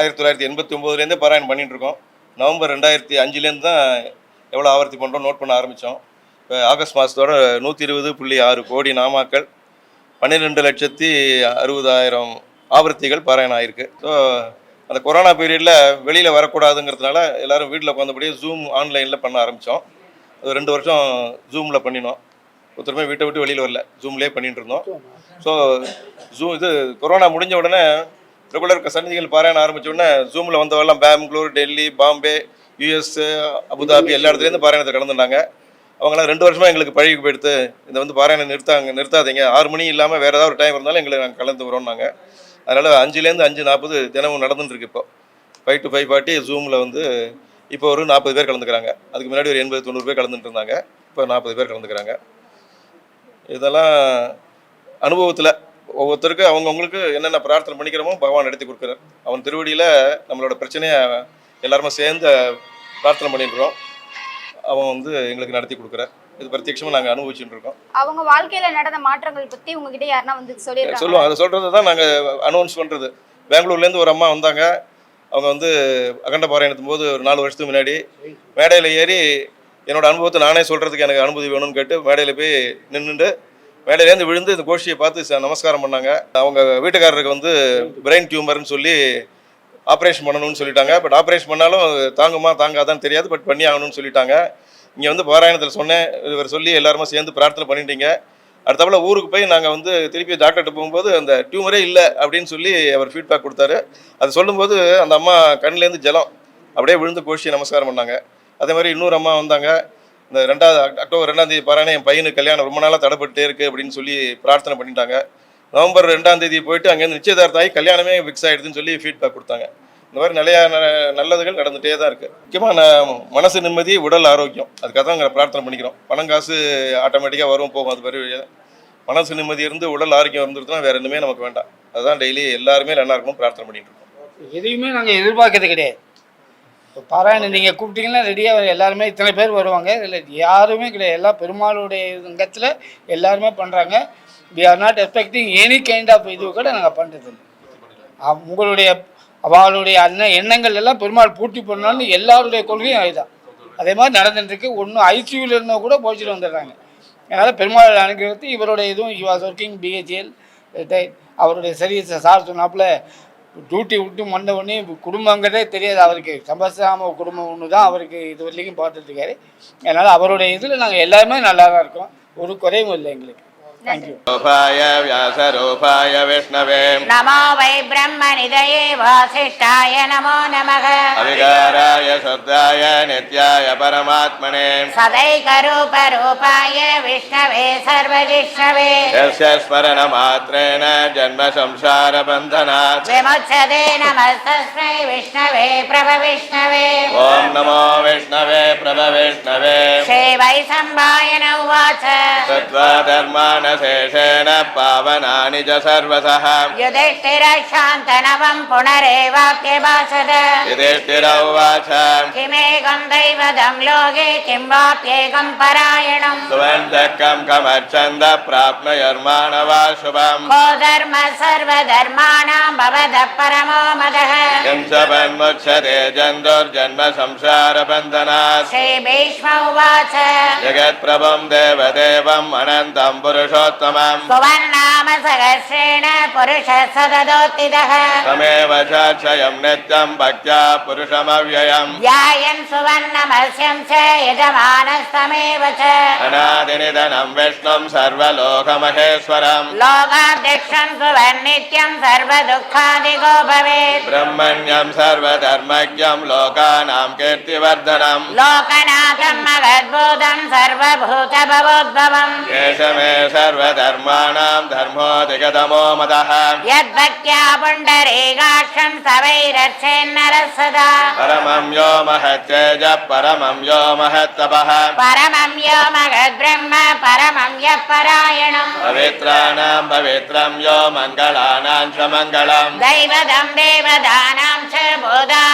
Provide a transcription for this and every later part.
ஆயிரத்தி தொள்ளாயிரத்தி எண்பத்தி ஒம்போதுலேருந்தே பாராயணம் பண்ணிட்டு இருக்கோம் நவம்பர் ரெண்டாயிரத்தி அஞ்சுலேருந்து தான் எவ்வளோ ஆவர்த்தி பண்ணுறோம் நோட் பண்ண ஆரம்பித்தோம். இப்போ ஆகஸ்ட் மாதத்தோட நூற்றி இருபது புள்ளி ஆறு கோடி நாமாக்கள் பன்னிரெண்டு லட்சத்தி அறுபதாயிரம் ஆவர்த்திகள் பாராயணம் ஆயிருக்கு. ஸோ அந்த கொரோனா பீரியடில் வெளியில் வரக்கூடாதுங்கிறதுனால எல்லோரும் வீட்டில் உட்காந்தபடியே ஜூம் ஆன்லைனில் பண்ண ஆரம்பித்தோம். அது ரெண்டு வருஷம் ஜூமில் பண்ணினோம். ஒருத்தருமே வீட்டை விட்டு வெளியில் வரல. ஜூம்லேயே பண்ணிட்டு இருந்தோம் ஸோ ஜூ இது கொரோனா முடிஞ்ச உடனே ரெகுலர் சன்னிதிகள் பாராயணம் ஆரம்பிச்சோடனே ஜூமில் வந்தவெல்லாம் Bengaluru Delhi Bombay US Abu Dhabi எல்லா இடத்துலேருந்து பாராயணத்தை கலந்துட்டாங்க அவங்களாம் ரெண்டு வருஷமாக எங்களுக்கு பழகி போயிடுத்து. இதை வந்து பாராயணம் நிறுத்தாங்க நிறுத்தாதீங்க. ஆறு மணி இல்லாமல் வேறு ஏதாவது ஒரு டைம் இருந்தாலும் எங்களுக்கு நாங்கள் கலந்து வரோம்னாங்க அதனால் அஞ்சுலேருந்து அஞ்சு நாற்பது தினமும் நடந்துட்டுருக்கு இப்போ. ஃபைவ் டு ஃபைவ் ஃபார்ட்டி ஜூமில் வந்து இப்போ ஒரு நாற்பது பேர் கலந்துக்கிறாங்க. அதுக்கு முன்னாடி ஒரு எண்பது தொண்ணூறு பேர் கலந்துட்டு இருந்தாங்க இப்போ நாற்பது பேர் கலந்துக்கிறாங்க. இதெல்லாம் அனுபவத்தில் ஒவ்வொருத்தருக்கு அவங்கவுங்களுக்கு என்னென்ன பிரார்த்தனை பண்ணிக்கிறோமோ பகவான் நடத்தி கொடுக்குறார். அவன் திருவடியில் நம்மளோட பிரச்சனையை எல்லாருமே சேர்ந்து பிரார்த்தனை பண்ணிட்டுருக்கோம் அவன் வந்து எங்களுக்கு நடத்தி கொடுக்குறார். இது பிரத்யட்சமாக நாங்கள் அனுபவிச்சுட்டு இருக்கோம். அவங்க வாழ்க்கையில நடந்த மாற்றங்கள் பத்தி உங்ககிட்ட யாருன்னா வந்து சொல்லியிருக்காங்க? சொல்லுவோம் அதை சொல்கிறது தான் நாங்கள் அனௌன்ஸ் பண்ணுறது பெங்களூர்லேருந்து ஒரு அம்மா வந்தாங்க. அவங்க வந்து அகண்ட பாராயணத்தும் போது ஒரு நாலு வருஷத்துக்கு முன்னாடி மேடையில் ஏறி என்னோட அனுபவத்தை நானே சொல்கிறதுக்கு எனக்கு அனுமதி வேணும்னு கேட்டு மேடையில் போய் நின்றுட்டு மேடையிலேருந்து விழுந்து இந்த கோஷியை பார்த்து ச- நமஸ்காரம் பண்ணாங்க. அவங்க வீட்டுக்காரருக்கு வந்து பிரெயின் டியூமர்னு சொல்லி ஆப்ரேஷன் பண்ணணும்னு சொல்லிட்டாங்க. பட் ஆப்ரேஷன் பண்ணாலும் தாங்குமா தாங்காதான்னு தெரியாது. பட் பண்ணி ஆகணும்னு சொல்லிட்டாங்க. இங்கே வந்து பாராயணத்தில் சொன்னேன். இவர் சொல்லி எல்லாருமே சேர்ந்து பிரார்த்தனை பண்ணிட்டீங்க. அடுத்தபோல ஊருக்கு போய் நாங்கள் வந்து திருப்பி டாக்டர்கிட்ட போகும்போது அந்த டியூமரே இல்லை அப்படின்னு சொல்லி அவர் ஃபீட்பேக் கொடுத்தாரு. அது சொல்லும்போது அந்த அம்மா கண்ணுலேருந்து ஜலம் அப்படியே விழுந்து கோஷி நமஸ்காரம் பண்ணாங்க. அதே மாதிரி இன்னொரு அம்மா வந்தாங்க. இந்த ரெண்டாவது அக்டோபர் ரெண்டாம் தேதி பாருங்க என் பையனுக்கு கல்யாணம் ரொம்ப நாளாக தடைப்பட்டே இருக்கு அப்படின்னு சொல்லி பிரார்த்தனை பண்ணிட்டாங்க. நவம்பர் ரெண்டாம் தேதி போயிட்டு அங்கேருந்து நிச்சயதார்த்தம் ஆகி கல்யாணமே ஃபிக்ஸ் ஆயிடுதுன்னு சொல்லி ஃபீட்பேக் கொடுத்தாங்க. இந்த மாதிரி நிறைய ந- நல்லதுகள் நடந்துகிட்டே தான் இருக்குது முக்கியமாக நான் மனசு நிம்மதி உடல் ஆரோக்கியம். அதுக்காக தான் நாங்கள் பிரார்த்தனை பண்ணிக்கிறோம். பணம் காசு ஆட்டோமேட்டிக்காக வரும் போகும். அது மாதிரி மனசு நிம்மதி இருந்து உடல் ஆரோக்கியம் இருந்துருச்சுன்னா வேறு எதுவுமே நமக்கு வேண்டாம். அதுதான் டெய்லி எல்லாருமே நல்லா இருக்கணும் பிரார்த்தனை பண்ணிட்டு இருக்கோம். எதையுமே நாங்கள் எதிர்பார்க்கறது கிடையாது. பாராயணம் நீங்கள் கூப்பிட்டீங்கன்னா ரெடியாக எல்லாருமே இத்தனை பேர் வருவாங்க. இதில் யாருமே கிடையாது. எல்லாம் பெருமாளுடைய இங்கத்தில் எல்லாருமே பண்ணுறாங்க we are not expecting any kind of இது கூட நாங்கள் பண்ணுறது உங்களுடைய அவளுடைய அன்ன எண்ணங்கள் எல்லாம் பெருமாள் பூர்த்தி பண்ணணும்னு எல்லாருடைய கொள்கையும் அதுதான். அதே மாதிரி நடந்துட்டுருக்கு. ஒன்றும் ஐசியூவில் இருந்தால் கூட போச்சுட்டு வந்துடுறாங்க. அதனால் பெருமாள் அனுகிறது இவருடைய இதுவும் யூ வாஸ் ஒர்க்கிங் பிஹெச்எல் அவருடைய சர்வீஸ் சார் சொன்னாப்புல டியூட்டி விட்டு வந்தவொடனே உடனே குடும்பங்கிறதே தெரியாது. அவருக்கு சம்பசாம குடும்பம் ஒன்று தான் அவருக்கு இது வரைக்கும் பார்த்துட்டு இருக்காரு. அதனால் அவருடைய இதில் நாங்கள் எல்லாருமே நல்லா தான் இருக்கோம். ஒரு குறையும் இல்லை எங்களுக்கு. रूपाय व्यासरूपाय विष्णवे नमो वै ब्रह्मनिधये वासिष्ठाय नमो नमः अविकाराय शब्दाय नित्याय परमात्मने सदैकरूपरूपाय विष्णवे सर्वजिष्णवे यस्य स्मरणमात्रेण जन्म संसारबन्धनात् विमुच्यते नमस्तस्मै विष्णवे प्रभ विष्णवे ॐ नमो विष्णवे प्रभ विष्णवे श्रीवैसम्बायन उवाच सत्त्वा धर्माण शेषेण पावना च सर्वसः युधिष्ठिरशान्तनवम् पुनरेवाप्य भाषत युधिष्ठिरौवाच। किमेकम् दैवतं लोके किं वाप्येकम् परायणम्। सुवन्दकम् कमर्चन्द प्राप्नुयुर्माणवा शुभम् को धर्म सर्वधर्माणाम् भवतः परमो मदः। किं च जन्तुर्जन्म श्रीभीष्म उवाच। जगत्प्रभम् देवदेवम् अनन्तम् पुरुषो पुरुषोत्तमम् सुवर्णाम सहस्रेण पुरुषः सददोत्थितः तमेव च क्षयं नित्यं भक्त्या पुरुषमव्ययम् ध्यायन् सुवर्णमस्यं च यजमानस्तमेव च अनादिनिधनं विष्णुं सर्वलोकमहेश्वरम् लोकाध्यक्षं सुवर्नित्यं सर्वदुःखादिगो भवेत् ब्रह्मण्यं सर्वधर्मज्ञं लोकानां कीर्तिवर्धनम् लोकनाथं मगद्भूतं सर्वभूतभवोद्भवम् एष मे सर्वधर्माणां धर्मोऽधिगतमो मतः यद्भक्त्या पुण्डरीकाक्षं सवैरक्षेन्नरः सदा परमं यो महत्तेज परमं यो महत्तपः परमं यो मगद्ब्रह्म परमं यः परायणम् पवित्राणां पवित्रं यो मङ्गलानां च मङ्गलम् दैवतं देवदानां च बोधा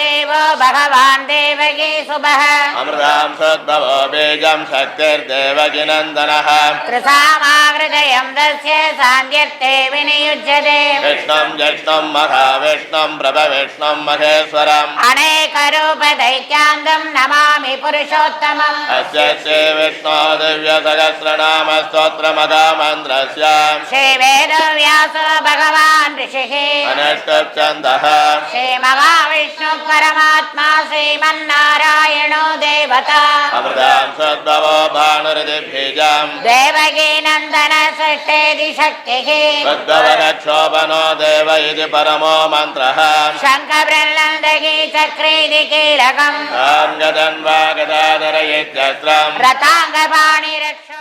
देवो भगवान् देवकी शुभः अमृतां सद्भवो बीजं शक्तिर्देवकिनन्दनः कृसामाहृदयं दस्य सान्ध्यर्थे विनियुज्यते विष्णुं जिष्णुं महाविष्णुं प्रभविष्णुं महेश्वरम् अनेकरूपदैत्यान्तं नमामि पुरुषोत्तमम् अस्य श्री विष्णो दिव्यसहस्रनामस्तोत्रमगामन्त्रस्य श्रीवेदव्यास भगवान् ऋषिः अनष्टच्छन्दः श्रीमहाविष्णु परमात्मा श्रीमन्नारायणो देवता अमृतां सद्भवो भानुरिदिभीजम् देवकी नन्दन सृष्टेति शक्तिः तद्भवरक्षोभनो देव इति परमो मन्त्रः शङ्खबृल्लन्दगी चक्रेति कीलकम् साङ्गदन्वा गदाधर इत्यस्त्रम् रताङ्गपाणि रक्षो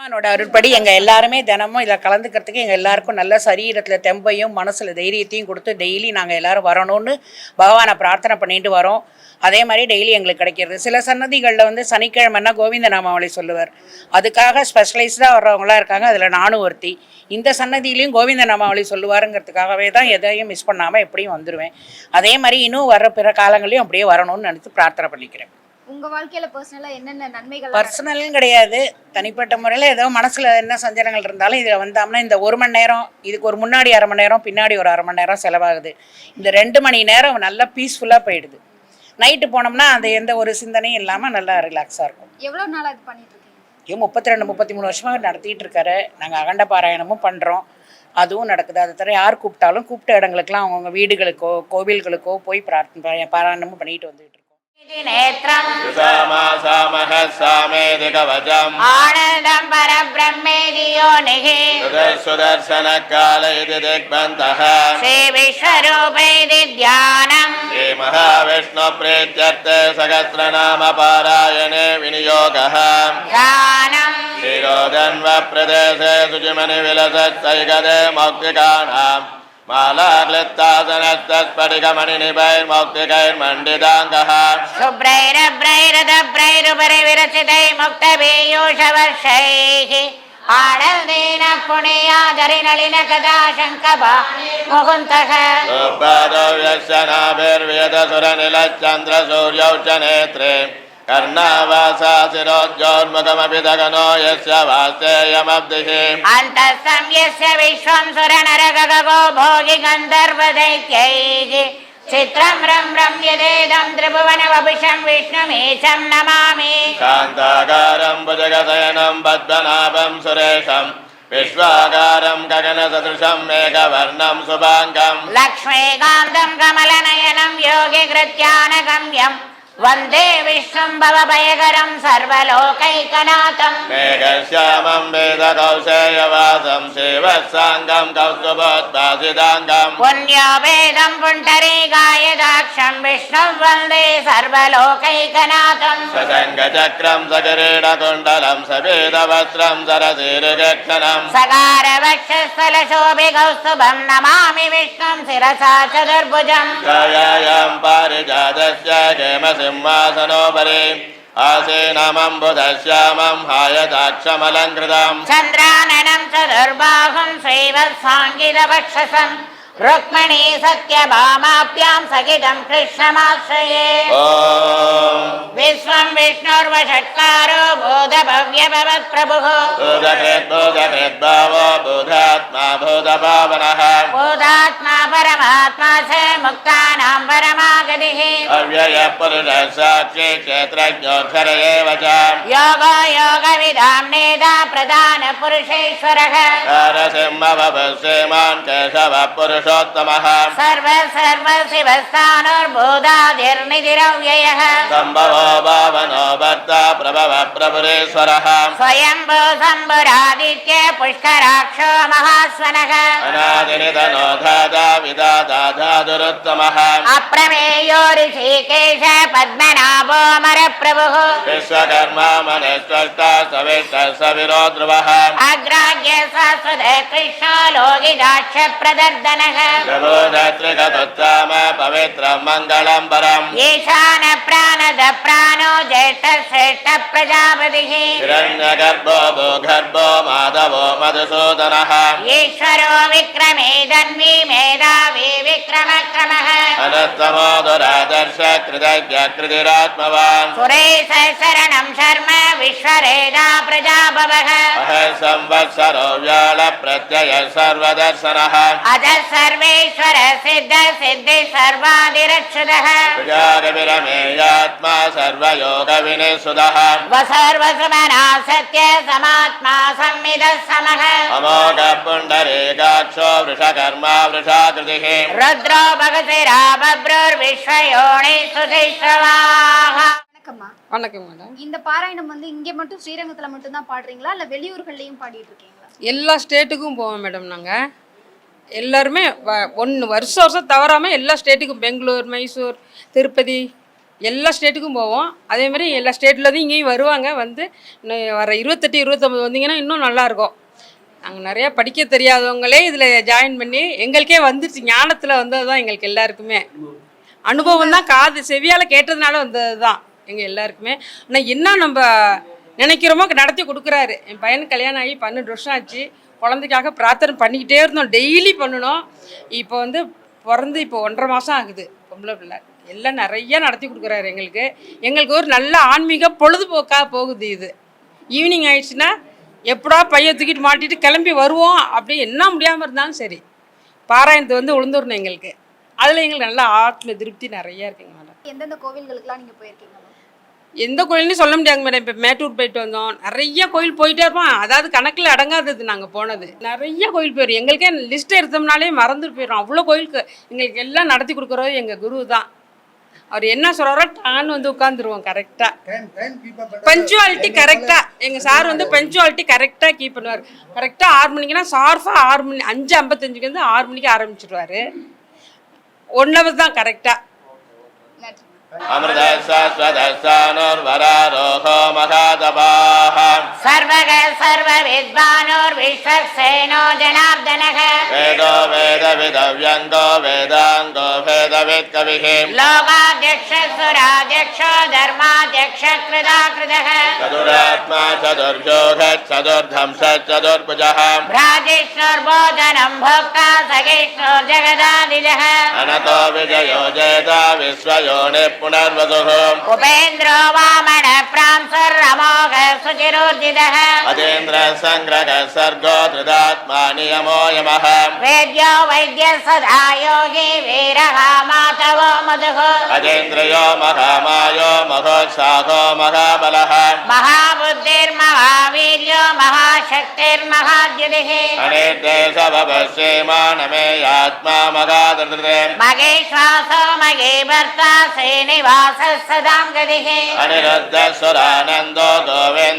பகவானோட அருள்படி எங்கள் எல்லாருமே தினமும் இதில் கலந்துக்கிறதுக்கு எங்கள் எல்லாருக்கும் நல்ல சரீரத்தில் தெம்பையும் மனசில் தைரியத்தையும் கொடுத்து டெய்லி நாங்கள் எல்லாரும் வரணும்னு பகவானை பிரார்த்தனை பண்ணிட்டு வரோம். அதே மாதிரி டெய்லி எங்களுக்கு கிடைக்கிறது. சில சன்னதிகளில் வந்து சனிக்கிழமைன்னா கோவிந்த நாமாவளி சொல்லுவார். அதுக்காக ஸ்பெஷலைஸ்டாக வர்றவங்களாம் இருக்காங்க. அதில் நானும் ஒருத்தி. இந்த சன்னதியிலையும் கோவிந்த நாமாவளி சொல்லுவாருங்கிறதுக்காகவே தான் எதையும் மிஸ் பண்ணாமல் எப்படியும் வந்துடுவேன் அதே மாதிரி இன்னும் வர்ற பிற காலங்களையும் அப்படியே வரணும்னு நினச்சி பிரார்த்தனை பண்ணிக்கிறேன். உங்க வாழ்க்கையில பர்சனலா என்னென்ன நன்மைகள் பர்சனலும் கிடையாது. தனிப்பட்ட முறையில் ஏதோ மனசுல என்ன சஞ்சலங்கள் இருந்தாலும் இதில் வந்தோம்னா இந்த ஒரு மணி நேரம் இதுக்கு ஒரு முன்னாடி அரை மணி நேரம் பின்னாடி ஒரு அரை மணி நேரம் செலவாகுது. இந்த ரெண்டு மணி நேரம் நல்லா பீஸ்ஃபுல்லாக போயிடுது. நைட்டு போனோம்னா அந்த எந்த ஒரு சிந்தனையும் இல்லாமல் நல்லா ரிலாக்ஸாக இருக்கும். எவ்வளோ நாள் அது பண்ணிட்டு இருக்கீங்க? முப்பத்தி ரெண்டு முப்பத்தி மூணு வருஷமாக நடத்திட்டு இருக்காரு. நாங்கள் அகண்ட பாராயணமும் பண்ணுறோம் அதுவும் நடக்குது. அதை தவிர யார் கூப்பிட்டாலும் கூப்பிட்ட இடங்களுக்கெல்லாம் அவங்கவுங்க வீடுகளுக்கோ கோவில்களுக்கோ போய் பிரார்த்தனை பாராயணமும் பண்ணிட்டு வந்துட்டு सामेति कवचम् आनन्दं परब्रह्मेति योनिः सुदर्शनकाल इति दिग्बन्तः श्रीविश्वरूपैति ध्यानम् श्रीमहाविष्णुप्रीत्यर्थे सहस्रनामपारायणे विनियोगः ध्यानम् शिरोधन्वप्रदेशे शुचिमणिविलसत्सैकदे मौक्तिकानाम् மாலார்லித்தாதனத்தஸ்படிகமணி நிபைர் மௌக்திகைர் மண்டிதாங்கஹ சுப்ரைரப்ரைரதப்ரைருபரி விரசிதை முக்த பீயூஷ வர்ஷைः ஆடல்தீன புனியாதரிநளின கதா சங்கபா முகுந்தக. சுப்பாதோ दगनो यस्य वास्तेयमब्धिः अन्तः यस्य विश्वं सुरनरगगो भोगि गन्धर्वदैत्यैः चित्रं रं रम्यदेदं त्रिभुवनवपुषं विष्णुमीशं नमामि शान्ताकारं भुजगशयनं पद्मनाभं सुरेशं विश्वाकारं गगनसदृशं मेघवर्णं शुभाङ्गम् लक्ष्मीकान्तं कमलनयनं योगिकृत्यानगम्यं वन्दे विष्णुं भवभयकरं सर्वलोकैकनाथम् मेघश्यामं वेदकौशेयवासं शिवसाङ्गं कौस्तुभोद्भासिताङ्गम् पुण्यो वेदं पुण्डरीकायदाक्षं विष्णुं वन्दे सर्वलोकैकनाथम् सशङ्खचक्रं सकिरीडकुण्डलं सवेदवस्त्रं सरसीरुगक्षणम् सकारवक्षस्थलशोभिकौस्तुभं नमामि विष्णुं शिरसा चतुर्भुजम् छायायां पारिजातस्य हेमसिंहासनोपरि आसीनमम्बुधश्यामं हायदाक्षमलङ्कृतम् चन्द्राननं चतुर्बाहुं श्रीवत्साङ्गितवक्षसम् रुक्मिणी सत्यभामाभ्यां सहितं कृष्णमाश्रये। विश्वं विष्णुर्वषट्कारो बोधभव्यभवत्प्रभुः। बुधकृद्बुधकृद्भावो बुधात्मा भूतपावनः बोधात्मा परमात्मा च मुक्तानां परमागतिः। अव्ययः पुरुषः साक्षी क्षेत्रज्ञोऽक्षर एव च। योगो योगविदां नेता प्रधानपुरुषेश्वरः। नरसिंहवपुष्यमान् केशवः पुरुषोत्तमः పురుషోత్తమః సర్వ సర్వ శివస్థానుర్భూతాధిర్నిధిరవ్యయః సంభవో భావనో प्रभुरेश्वरः स्वयम्भो शम्भुरादित्य पुष्कराक्षो महास्वनः। अनादिनिधनो धाता विधाता धातुरुत्तमः अप्रमेयो ऋषिकेश पद्मनाभो मरप्रभुः। विश्वकर्मा मनस्त्वष्टा सविष्टः सविरो ध्रुवः अग्राह्य शाश्वत कृष्णो लोकिदाक्ष प्रदर्दनः। प्रबोधत्रिकतुत्तम पवित्रं मङ्गलं परम् प्राणद प्राणो ज्येष्ठ श्रेष्ठ प्रजापतिः। हिरण्यगर्भो भूगर्भो माधवो मधुसूदनः। ईश्वरो विक्रमे धन्वी मेधावी विक्रमक्रमः। अनत्तमो दुरादर्श कृतज्ञकृतिरात्मवान् सुरेश शरणं शर्म विश्वरेदा प्रजाभवः संवत्सरो व्याळ प्रत्यय सर्वदर्शनः। अजः सर्वेश्वर सिद्ध सिद्धि सर्वादिरक्षुदः। प्रजारविरमेयात्मा सर्वयोगविनिसुदः वसर्वसमना सत्य समात्मा संविदः समः अमोघपुण्डरीकाक्षो वृषकर्मा वृषाकृतिः रुद्रो भगसिरा बभ्रुर्विश्वयोनि सुधिश्रवाः வணக்கம்மா வணக்கம் மேடம் இந்த பாராயணம் வந்து இங்க மட்டும் ஸ்ரீரங்கத்துல மட்டும் தான் பாடுறீங்களா இல்ல வெளியூர்கள்லயும் பாடிட்டு இருக்கீங்களா எல்லா ஸ்டேட்டுக்கும் போவோம் மேடம் நாங்கள் எல்லாருமே ஒன்று வருஷம் வருஷம் தவறாமல் எல்லா ஸ்டேட்டுக்கும் பெங்களூர் மைசூர் திருப்பதி எல்லா ஸ்டேட்டுக்கும் போவோம். அதேமாதிரி எல்லா ஸ்டேட்லேருந்து இங்கேயும் வருவாங்க. வந்து இன்னும் வர இருபத்தெட்டு இருபத்தொம்பது வந்தீங்கன்னா இன்னும் நல்லாயிருக்கும். நாங்கள் நிறையா படிக்க தெரியாதவங்களே இதில் ஜாயின் பண்ணி எங்களுக்கே வந்துருச்சு. ஞானத்தில் வந்தது தான் எங்களுக்கு எல்லாருக்குமே. அனுபவம் தான் காது செவியால் கேட்டதுனால வந்தது தான் எங்கள் எல்லாருக்குமே. ஆனால் என்ன நம்ம நினைக்கிறோமோ நடத்தி கொடுக்குறாரு. என் பையனுக்கு கல்யாணம் ஆகி பன்னெண்டு வருஷம் ஆச்சு. குழந்தைக்காக பிரார்த்தனை பண்ணிக்கிட்டே இருந்தோம். டெய்லி பண்ணணும். இப்போ வந்து பிறந்து இப்போ ஒன்றரை மாதம் ஆகுது. பொம்பளை பிள்ளை. எல்லாம் நிறைய நடத்தி கொடுக்குறாரு எங்களுக்கு. எங்களுக்கு ஒரு நல்ல ஆன்மீக பொழுதுபோக்காக போகுது இது. ஈவினிங் ஆயிடுச்சுன்னா எப்படா பையன் தூக்கிட்டு மாட்டிட்டு கிளம்பி வருவோம் அப்படி என்ன முடியாமல் இருந்தாலும் சரி. பாராயணத்தை வந்து உளுந்துடணும் எங்களுக்கு. அதில் எங்களுக்கு நல்ல ஆத்ம திருப்தி நிறைய இருக்குங்க மேடம். எந்தெந்த கோவில்களுக்குலாம் நீங்க போயிருக்கீங்க எந்த கோயில்னு சொல்ல முடியாதுங்க மேடம். இப்போ மேட்டூர் போயிட்டு வந்தோம். நிறைய கோயில் போயிட்டே இருப்போம். அதாவது கணக்கில் அடங்காதது நாங்கள் போனது. நிறைய கோயில் போயிடும் எங்களுக்கே லிஸ்ட் எடுத்தோம்னாலே மறந்துட்டு போயிடும் அவ்வளோ கோயிலுக்கு எங்களுக்கு எல்லாம் நடத்தி கொடுக்குறது எங்கள் குரு தான் அவர் என்ன சொல்கிறாரோ டான்னு வந்து உட்காந்துருவோம் கரெக்டாக பஞ்சுவாலிட்டி கரெக்டாக எங்கள் சார் வந்து பஞ்சுவாலிட்டி கரெக்டாக கீப் பண்ணுவார். கரெக்டாக ஆறு மணிக்குனா ஷார்ஃபாக ஆறு மணி அஞ்சு ஐம்பத்தஞ்சுக்கு வந்து ஆறு மணிக்கு ஆரம்பிச்சிடுவார் ஒன் ஹவர் தான் கரெக்டாக अमृतस्वदस्तानोर्वरारोहोमघातपाः सर्वग सर्वविद्वानोर्विश्वक्सेनो जनार्दनः। वेदो वेदविदव्यङ्गो वेदाङ्गो भेदवित्कविः लोकाध्यक्षसुराध्यक्षो धर्माध्यक्ष भोक्ता सगेष्णुर्जगदादिजः अनतो विजयो जयता विश्वयोनिः पुनर्वसुः उपेन्द्रो वामन प्रांसुरमोघ सुचिरोर्जितः अजेन्द्रः सङ्ग्रहः सर्गो धृतात्मा नियमो यमः। वेद्यो वैद्य सदा योगी वीरः मातवो मधुः। अजेन्द्रयो महामायो महोत्साहो महाबलः। महाबुद्धिर्महावीर्यो महाशक्तिर्महाद्युतिः। अनिर्देशभवश्येमानमे यात्मा मगादृते मगेश्वासो मगे भर्ता श्रीनिवासः सदां गतिः। अनिरुद्धस्वरानन्दो गोविन्दो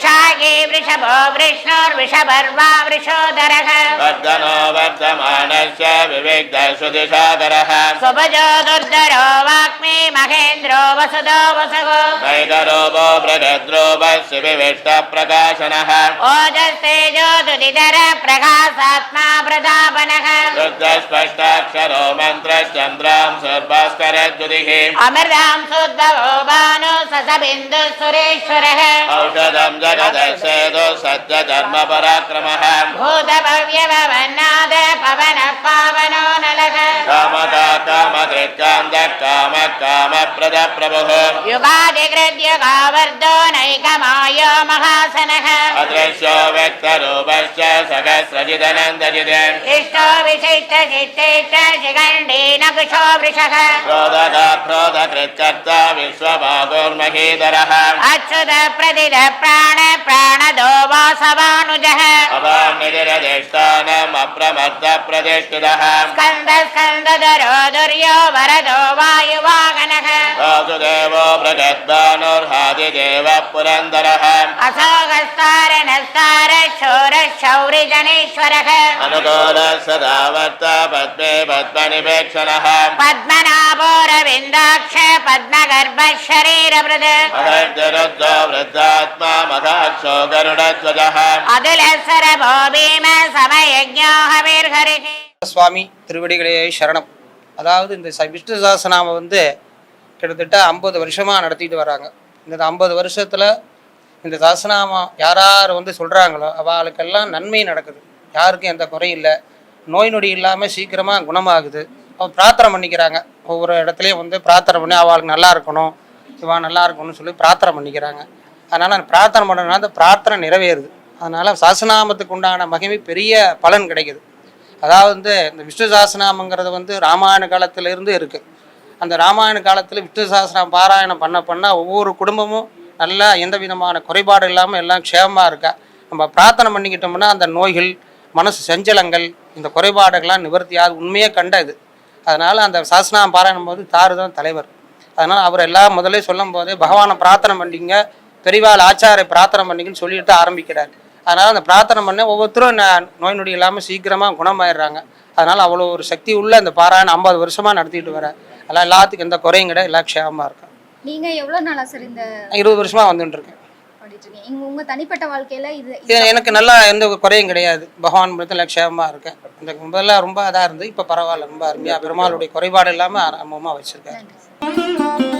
वृषागे वृषभो वृष्णोर्वृषभर्वा वृषोदरः। वर्धनो वर्धमानस्य विविग्ध सुदिशाकरः सुभजो दुर्धरो वाक्मे महेन्द्रो वसुदो वसगो। नैकरोपो बृहद्रोपस्य विविष्टप्रकाशनः ओजस्तेजो प्रकाशात्मा प्रतापनः। शुद्धस्पष्टाक्षरो मन्त्रश्चन्द्रां सर्भास्करद्युतिः अमृतां शुद्धवो भानु ससबिन्दु सुरेश्वरः औषधं జగదక్షేదో సత్య ధర్మ పరాక్రమ భూత భవ్యవన్నాద పవన పావనో నలక కామదా కామధృత్కాంద కామ కామ ప్రద ప్రభు యుగాది కృత్యుగావర్ధో నైకమా स्वरूपश्च सहस्रजितनन्दजितम् इष्टो विशिष्ट चित्तेष्ट विश्वभागोर्महीधरः अच्युत प्रदिद प्राण प्राणदो वासवानुजः अवानिरदेष्टानम् अप्रमत्त प्रतिष्ठितः स्कन्द स्कन्दधरो दुर्यो वरदो वायुवागनः वासुदेवो बृहद्वानुर्हादिदेवः पुरन्दरः असोगस्तारनस्तार शौरिजनेश्वरः अनुकूलः सदा वर्त पद्मे पद्मनिपेक्षणः पद्मनाभोरविन्दाक्ष पद्मगर्भः शरीरभृद महर्जरुद्धो वृद्धात्मा मघाक्षो गरुडध्वजः அதுலசரபோ பீம சமயஜோ ஹவிர்ஹரிः சுவாமி திருவடிகளே சரணம் அதாவது இந்த ச- விஷ்ணு சஹஸ்ரநாமம் வந்து கிட்டத்தட்ட ஐம்பது வருஷமாக நடத்திட்டு வராங்க இந்த ஐம்பது வருஷத்தில் இந்த சஹஸ்ரநாமம் யார் யார் வந்து சொல்கிறாங்களோ அவளுக்கெல்லாம் நன்மை நடக்குது. யாருக்கும் எந்த குறையும் இல்லை. நோய் நொடி இல்லாமல் சீக்கிரமாக குணமாகுது. அவள் பிரார்த்தனை பண்ணிக்கிறாங்க. ஒவ்வொரு இடத்துலையும் வந்து பிரார்த்தனை பண்ணி அவளுக்கு நல்லா இருக்கணும் இவா நல்லா இருக்கணும்னு சொல்லி பிரார்த்தனை பண்ணிக்கிறாங்க. அதனால் அந்த பிரார்த்தனை பண்ணுறதுனால அந்த பிரார்த்தனை நிறைவேறுது. அதனால் சஹஸ்ரநாமத்துக்கு உண்டான மகிமை பெரிய பலன் கிடைக்குது. அதாவது வந்து இந்த விஷ்ணு சாசனாமங்கிறது வந்து ராமாயண காலத்திலிருந்து இருக்குது அந்த ராமாயண காலத்தில் விஷ்ணு சாசனம் பாராயணம் பண்ண பண்ண ஒவ்வொரு குடும்பமும் நல்லா எந்த விதமான குறைபாடு இல்லாமல் எல்லாம் க்ஷேமமாக இருக்கா? நம்ம பிரார்த்தனை பண்ணிக்கிட்டோம்னா அந்த நோய்கள் மனசு செஞ்சலங்கள் இந்த குறைபாடுகள்லாம் நிவர்த்தியாது உண்மையே கண்ட இது அதனால் அந்த சாஸ்திரம் பாராயணம் போது தாரு தான் தலைவர். அதனால் அவர் எல்லாம் முதலே சொல்லும் போதே பகவானை பிரார்த்தனை பண்ணிங்க பெரியவாள் ஆச்சாரை பிரார்த்தனை பண்ணிங்கன்னு சொல்லிட்டு ஆரம்பிக்கிறார். அதனால் அந்த பிரார்த்தனை பண்ண ஒவ்வொருத்தரும் ந- நோய் நொடி இல்லாமல் சீக்கிரமாக குணமாயிடுறாங்க. அதனால் அவ்வளோ ஒரு சக்தி உள்ள அந்த பாராயணம் ஐம்பது வருஷமாக நடத்திட்டு வர அதெல்லாம் எல்லாத்துக்கும் எந்த குறையும் கிடையாது எல்லாம் க்ஷேமமாக இருக்கும். நீங்க எவ்வளவு நாளா சார் இந்த இருபது வருஷமாக வந்துட்டு இருக்கேன் இங்க உங்க தனிப்பட்ட வாழ்க்கையில இது இது எனக்கு நல்லா எந்த குறையும் கிடையாது. பகவான் படத்தில் க்ஷேமமாக இருக்கேன். இந்த முதல்ல ரொம்ப இதாக இருந்து இப்போ பரவாயில்ல. ரொம்ப அருமையாக பெருமாளுடைய குறைபாடு இல்லாமல் அனுபவமாக வச்சுருக்கேன்